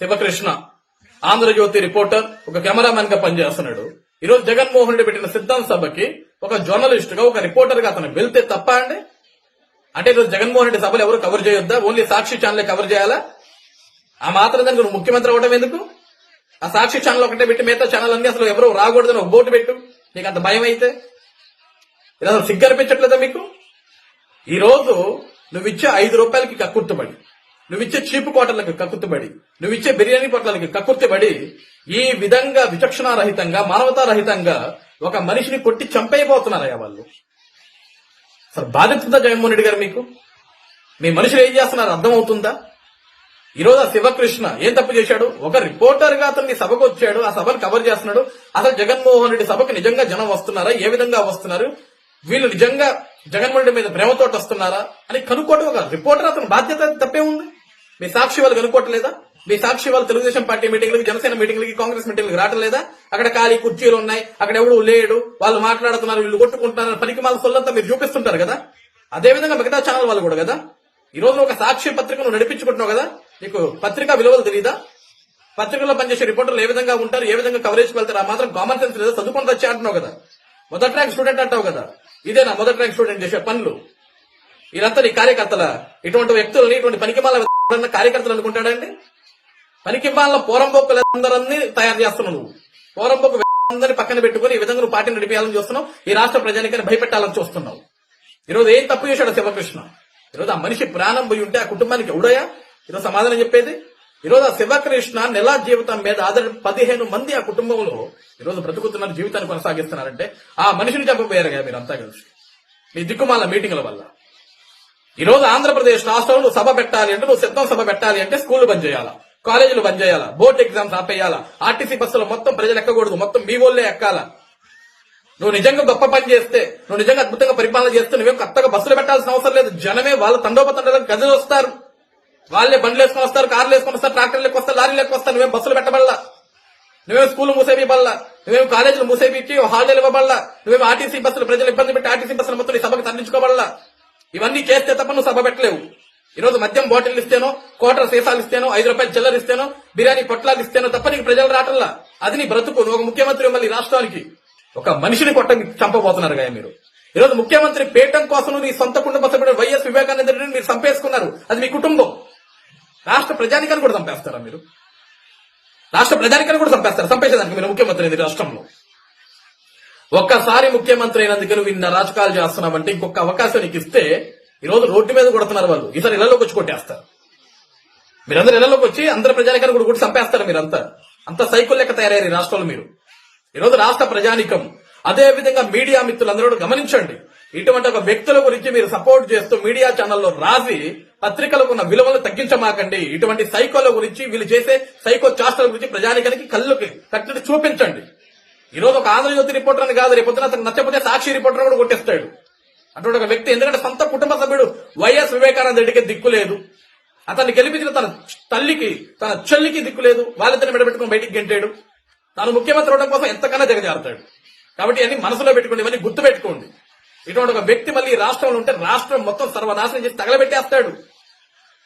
Sivakrishna Andhrajyothi reporter ఒక కెమెరామెన్గా పనిచేస్తున్నాడు. ఈరోజు జగన్మోహన్ రెడ్డి పెట్టిన సిద్ధాంత సభకి ఒక జర్నలిస్ట్గా ఒక రిపోర్టర్గా అతను వెళ్తే తప్ప అండి? అంటే ఈరోజు జగన్మోహన్ రెడ్డి సభలు ఎవరు కవర్ చేయొద్దా? ఓన్లీ సాక్షి ఛానల్ కవర్ చేయాలా? ఆ మాత్రం దానికి నువ్వు ముఖ్యమంత్రి అవ్వడం ఎందుకు? ఆ సాక్షి ఛానల్ ఒకటే పెట్టి మిగతా ఛానల్ అన్ని అసలు ఎవరు రాకూడదని ఒక బోటు పెట్టు. నీకు అంత భయం అయితే? ఇది అసలు సిగ్గు అనిపించట్లేదా మీకు? ఈ రోజు నువ్విచ్చే ఐదు రూపాయలకి కక్కుర్తుబడి నువ్విచ్చే చీపు కోటలకు కక్కుర్తుబడి నువ్విచ్చే బిర్యానీ పొట్లకి కక్కుర్తిబడి ఈ విధంగా విచక్షణారహితంగా మానవతారహితంగా ఒక మనిషిని కొట్టి చంపైపోతున్నారయ్యా వాళ్ళు. అసలు బాధితుందా జగన్మోహన్ రెడ్డి గారు మీకు? మీ మనుషులు ఏం చేస్తున్నారు? అర్థమవుతుందా? ఈరోజు ఆ శివకృష్ణ ఏం తప్పు చేశాడు? ఒక రిపోర్టర్గా అతన్ని సభకు వచ్చాడు ఆ సభను కవర్ చేస్తున్నాడు. అసలు జగన్మోహన్ రెడ్డి సభకు నిజంగా జనం వస్తున్నారా? ఏ విధంగా వస్తున్నారు? వీళ్ళు నిజంగా జగన్మోహన్ రెడ్డి మీద ప్రేమతోటి వస్తున్నారా? అని కనుక్కోవడం ఒక రిపోర్టర్ అతని బాధ్యత తప్పే ఉంది. మీ సాక్షి వాళ్ళు కనుక్కోవట్లేదా మీ సాక్షి వాళ్ళు తెలుగుదేశం పార్టీ మీటింగ్లకి జనసేన మీటింగ్లకి కాంగ్రెస్ మీటింగ్లకి రావడం లేదా? అక్కడ ఖాళీ కుర్చీలు ఉన్నాయి అక్కడ ఎవడు లేడు వాళ్ళు మాట్లాడుతున్నారు వీళ్ళు కొట్టుకుంటున్నారు పనికి మాల సొల్లంతా మీరు చూపిస్తుంటారు కదా? అదే విధంగా మిగతా ఛానల్ వాళ్ళు కూడా కదా? ఈ రోజు ఒక సాక్షి పత్రికను నడిపించుకుంటున్నావు కదా? నీకు పత్రికా విలువలు తెలియదా పత్రికల్లో పనిచేసే రిపోర్టర్లు ఏ విధంగా ఉంటారు ఏ విధంగా కవరేజ్ వెళ్తారు? ఆ మాత్రం కామన్ సెన్స్ లేదా చదువుకుని వచ్చి అంటున్నావు కదా? మొదటి ర్యాంక్ స్టూడెంట్ అంటావు కదా? ఇదే నా మొదటి ర్యాంక్ స్టూడెంట్ చేసే పనులు? వీరంతా నీ కార్యకర్తల? ఇటువంటి వ్యక్తులని ఇటువంటి ఎవరన్నా కార్యకర్తలు అనుకుంటాడండి? పనికిమాల పోరంబొక్కులందరినీ తయారు చేస్తున్నావు నువ్వు. పోరంబొక్కు అందరినీ పక్కన పెట్టుకుని ఈ విధంగా నువ్వు పార్టీని నడిపేయాలని చూస్తున్నావు. ఈ రాష్ట్ర ప్రజానికాన్ని భయపెట్టాలని చూస్తున్నావు. ఈరోజు ఏం తప్పు చేశాడు శివకృష్ణ? ఈరోజు ఆ మనిషి ప్రాణం పోయి ఉంటే ఆ కుటుంబానికి ఎవడయా ఈరోజు సమాధానం చెప్పేది? ఈరోజు ఆ శివకృష్ణ నెల జీవితం మీద ఆధార పదిహేను మంది ఆ కుటుంబంలో ఈరోజు బ్రతుకుతున్నారు జీవితాన్ని కొనసాగిస్తున్నారంటే ఆ మనిషిని చెప్పబోయారు కదా మీరంతా కలిసి. మీ దిక్కుమాల మీటింగ్ల వల్ల. ఈ రోజు ఆంధ్రప్రదేశ్ రాష్ట్రంలో నువ్వు సభ పెట్టాలి అంటే నువ్వు సిద్ధం సభ పెట్టాలి అంటే స్కూల్ బంద్ చేయాలా? కాలేజీలు బంద్ చేయాలా? Board exams ఆపేయాలా? ఆర్టీసీ బస్సులు మొత్తం ప్రజలు ఎక్కకూడదు మొత్తం మీ వాళ్ళే ఎక్కాలా? నువ్వు నిజంగా గొప్ప పని చేస్తే నువ్వు నిజంగా అద్భుతంగా పరిపాలన చేస్తే నువ్వేం కొత్తగా బస్సులు పెట్టాల్సిన అవసరం లేదు. జనమే వాళ్ళ తండోపతండాలకు గజలు వస్తారు. వాళ్ళే బండ్లు వేసుకొని వస్తారు కార్లు వేసుకొని వస్తారు ట్రాక్టర్లు వస్తారు లారీలు వస్తారు నువ్వేం బస్సులు పెట్టబడలా? నువ్వేం స్కూల్ మూసేపిబల్లా నువ్వేం కాలేజీలు మూసేపించి హాలిడేలు ఇవ్వబడలా? నువ్వేం ఆర్టీసీ బస్సులు ప్రజలు ఇబ్బంది పెట్టి ఆర్టీసీ బస్సులు మొత్తం ఈ సభకు తరలించుకోబడలా? ఇవన్నీ చేస్తే తప్ప నువ్వు సభ పెట్టలేవు. ఈరోజు మద్యం బాటిల్ ఇస్తేనో కోటర్ సీసాలు ఇస్తేనో ఐదు రూపాయలు చిల్లర ఇస్తేనో బిర్యానీ పొట్లాలు ఇస్తేనో తప్ప నీకు ప్రజలు రావటంలా అది నీ బ్రతుకు నువ్వు ఒక ముఖ్యమంత్రి మళ్ళీ రాష్ట్రానికి. ఒక మనిషిని కొట్ట చంపబోతున్నారు గాయ మీరు. ఈ రోజు ముఖ్యమంత్రి పీఠం కోసం నీ సొంత కుటుంబ సభ్యుడు వైఎస్ వివేకానంద రెడ్డిని మీరు చంపేసుకున్నారు. అది మీ కుటుంబం. రాష్ట్ర ప్రజానికాన్ని కూడా చంపేస్తారా మీరు? రాష్ట్ర ప్రజానికాన్ని కూడా చంపేస్తారు? చంపేసేదానికి మీరు ముఖ్యమంత్రి ఇది రాష్ట్రంలో. ఒక్కసారి ముఖ్యమంత్రి అయినందుకు నువ్వు ఇన్న రాజకాలు చేస్తున్నావంటే ఇంకొక అవకాశం నీకు ఇస్తే ఈ రోజు రోడ్డు మీద కొడుతున్నారు వాళ్ళు. ఈసారి ఇళ్ళలోకి వచ్చి కొట్టేస్తారు. మీరందరూ ఇళ్ళలోకి వచ్చి అందరి ప్రజానికాన్ని కూడా కూడా చంపేస్తారు మీరంతా. అంత సైకిల్ లెక్క తయారయ్యారు రాష్ట్రంలో మీరు. ఈ రోజు రాష్ట్ర ప్రజానికం. అదే విధంగా మీడియా మిత్రులందరూ కూడా గమనించండి. ఇటువంటి ఒక వ్యక్తుల గురించి మీరు సపోర్ట్ చేస్తూ మీడియా ఛానల్లో రాసి పత్రికలకు ఉన్న విలువలు తగ్గించమాకండి. ఇటువంటి సైకోల గురించి వీళ్ళు చేసే సైకో చాస్టల గురించి ప్రజానికానికి కళ్ళుకి కట్టినట్టు చూపించండి. ఈరోజు రోజు ఒక ఆంధ్రజ్యోతి రిపోర్టర్ అని కాదు రేపు అతను నచ్చకపోతే సాక్షి రిపోర్టర్ కూడా కొట్టేస్తాడు. అటువంటి ఒక వ్యక్తి ఎందుకంటే సొంత కుటుంబ సభ్యుడు వైఎస్ వివేకానంద రెడ్డికి దిక్కు లేదు. అతన్ని గెలిపించిన తన తల్లికి తన చెల్లికి దిక్కు లేదు. వాళ్ళిద్దరిని విడబెట్టుకుని బయటికి గెంటాడు. తాను ముఖ్యమంత్రి అవడం కోసం ఎంతకన్నా జగజారుతాడు. కాబట్టి అన్ని మనసులో పెట్టుకోండి ఇవన్నీ గుర్తు పెట్టుకోండి. ఇటువంటి ఒక వ్యక్తి మళ్ళీ రాష్ట్రంలో ఉంటే రాష్ట్రం మొత్తం సర్వనాశనం చేసి తగలబెట్టేస్తాడు.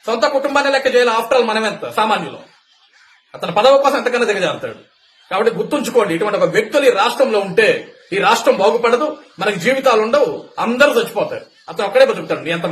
సొంత కుటుంబాన్ని లెక్క చేయాలి. ఆఫ్టర్ ఆల్ మనమెంత సామాన్యులు. అతని పదవి కోసం ఎంతకన్నా దిగజారుతాడు కాబట్టి గుర్తుంచుకోండి ఇటువంటి ఒక వ్యక్తులు ఈ రాష్ట్రంలో ఉంటే ఈ రాష్ట్రం బాగుపడదు మనకి జీవితాలు ఉండవు అందరూ చచ్చిపోతారు. అతను ఒక్కడే బతుకుతాడు నీ ఎంత